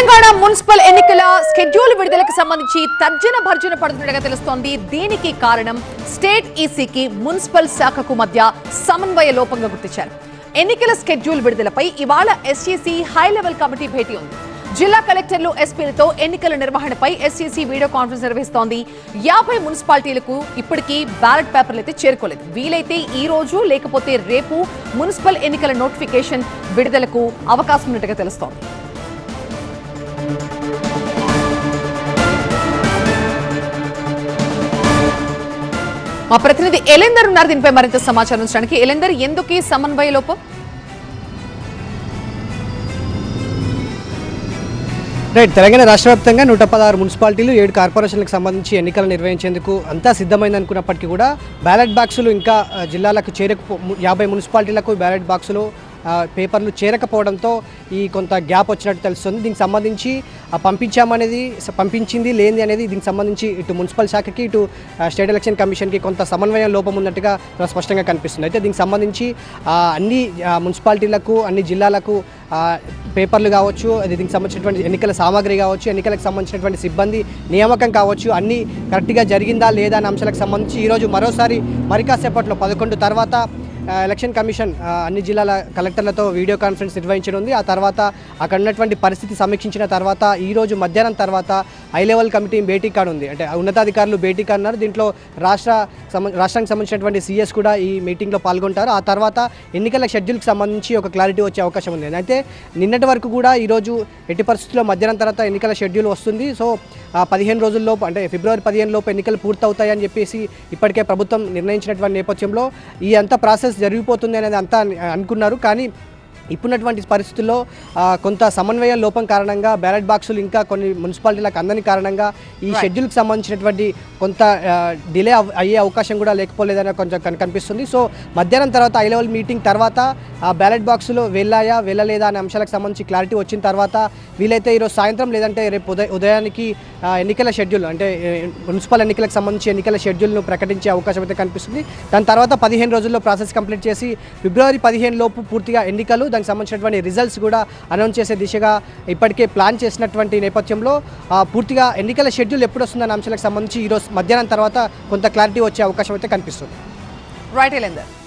Telangana municipal ఎన్నికల schedule విడుదలకు సంబంధించి తర్జన భర్జన పడుతున్నట్టుగా తెలుస్తోంది. దీనికి కారణం స్టేట్ ఈసీకి మున్సిపల్ శాఖకు మధ్య సమన్వయ లోపంగా గుర్తించారు ఎన్నికల స్కెడ్యూల్ విడుదలపై ఇవాళ ఎస్ఈసీ హై లెవెల్ కమిటీ భేటీ ఉంది. జిల్లా కలెక్టర్లు ఎస్పీలతో ఎన్నికల నిర్వహణపై ఎస్ఈసీ వీడియో కాన్ఫరెన్స్ నిర్వహిస్తోంది. యాభై మున్సిపాలిటీలకు ఇప్పటికీ బ్యాలెట్ పేపర్లు అయితే చేరుకోలేదు. వీలైతే ఈ రోజు లేకపోతే రేపు మున్సిపల్ ఎన్నికల నోటిఫికేషన్ విడుదలకు అవకాశం ఉన్నట్టుగా తెలుస్తోంది. మా ప్రతినిధి ఎలెందర్ ఉన్నారు. దీనిపై మరింత సమాచారం ఉంచడానికి ఎలెందర్ ఎందుకు ఈ సమన్వయ లోపం? రైట్ తెలంగాణ రాష్ట్ర వ్యాప్తంగా నూట పదహారు మున్సిపాలిటీలు ఏడు కార్పొరేషన్లకు సంబంధించి ఎన్నికలు నిర్వహించేందుకు అంతా సిద్ధమైంది అనుకున్నప్పటికీ కూడా బ్యాలెట్ బాక్సులు ఇంకా జిల్లాలకు చేరక యాభై మున్సిపాలిటీలకు బ్యాలెట్ బాక్సులు పేపర్లు చేరకపోవడంతో ఈ కొంత గ్యాప్ వచ్చినట్టు తెలుస్తుంది. దీనికి సంబంధించి ఆ, పంపించామనేది పంపించింది లేనిది అనేది దీనికి సంబంధించి ఇటు మున్సిపల్ శాఖకి ఇటు స్టేట్ ఎలక్షన్ కమిషన్కి కొంత సమన్వయం లోపం ఉన్నట్టుగా స్పష్టంగా కనిపిస్తుంది. అయితే దీనికి సంబంధించి అన్ని మున్సిపాలిటీలకు అన్ని జిల్లాలకు పేపర్లు కావచ్చు అది దీనికి సంబంధించినటువంటి ఎన్నికల సామాగ్రి కావచ్చు ఎన్నికలకు సంబంధించినటువంటి సిబ్బంది నియామకం కావచ్చు అన్నీ కరెక్ట్గా జరిగిందా లేదా అనే అంశాలకు సంబంధించి ఈరోజు మరోసారి మరికాసేపట్లో పదకొండు తర్వాత ఎలక్షన్ కమిషన్ అన్ని జిల్లాల కలెక్టర్లతో వీడియో కాన్ఫరెన్స్ నిర్వహించనుంది. ఆ తర్వాత అక్కడ ఉన్నటువంటి పరిస్థితి సమీక్షించిన తర్వాత ఈ రోజు మధ్యాహ్నం తర్వాత హై లెవెల్ కమిటీ భేటీ కానుంది. అంటే ఉన్నతాధికారులు భేటీ కానున్నారు. దీంట్లో రాష్ట్ర రాష్ట్రానికి సంబంధించినటువంటి సీఎస్ కూడా ఈ మీటింగ్లో పాల్గొంటారు. ఆ తర్వాత ఎన్నికల షెడ్యూల్కి సంబంధించి ఒక క్లారిటీ వచ్చే అవకాశం ఉంది. అయితే నిన్నటి వరకు కూడా ఈరోజు ఎట్టి పరిస్థితుల్లో మధ్యాహ్నం తర్వాత ఎన్నికల షెడ్యూల్ వస్తుంది. సో పదిహేను రోజుల్లోపు అంటే ఫిబ్రవరి పదిహేను లోపు ఎన్నికలు పూర్తవుతాయని చెప్పేసి ఇప్పటికే ప్రభుత్వం నిర్ణయించినటువంటి నేపథ్యంలో ఈ అంతా ప్రాసెస్ జరిగిపోతుంది అనేది అంతా అనుకున్నారు. కానీ ఇప్పుడున్నటువంటి పరిస్థితుల్లో కొంత సమన్వయ లోపం కారణంగా బ్యాలెట్ బాక్సులు ఇంకా కొన్ని మున్సిపాలిటీలకు అందని కారణంగా ఈ షెడ్యూల్కి సంబంధించినటువంటి కొంత డిలే అయ్యే అవకాశం కూడా లేకపోలేదని కొంచెం కన్- కనిపిస్తుంది. సో మధ్యాహ్నం తర్వాత ఐ లెవెల్ మీటింగ్ తర్వాత ఆ బ్యాలెట్ బాక్సులు వెళ్ళాయా వెళ్ళలేదా అనే అంశాలకు సంబంధించి క్లారిటీ వచ్చిన తర్వాత వీలైతే ఈరోజు సాయంత్రం లేదంటే రేపు ఉదయ ఉదయానికి ఎన్నికల షెడ్యూల్ అంటే మున్సిపల్ ఎన్నికలకు సంబంధించి ఎన్నికల షెడ్యూల్ను ప్రకటించే అవకాశం అయితే కనిపిస్తుంది. దాని తర్వాత పదిహేను రోజుల్లో ప్రాసెస్ కంప్లీట్ చేసి ఫిబ్రవరి పదిహేను లోపు పూర్తిగా ఎన్నికలు దానికి సంబంధించినటువంటి రిజల్ట్స్ కూడా అనౌన్స్ చేసే దిశగా ఇప్పటికే ప్లాన్ చేసినటువంటి నేపథ్యంలో పూర్తిగా ఎన్నికల షెడ్యూల్ ఎప్పుడు వస్తుందన్న అంశాలకు సంబంధించి ఈరోజు మధ్యాహ్నం తర్వాత కొంత క్లారిటీ వచ్చే అవకాశం అయితే కనిపిస్తుంది. రైట్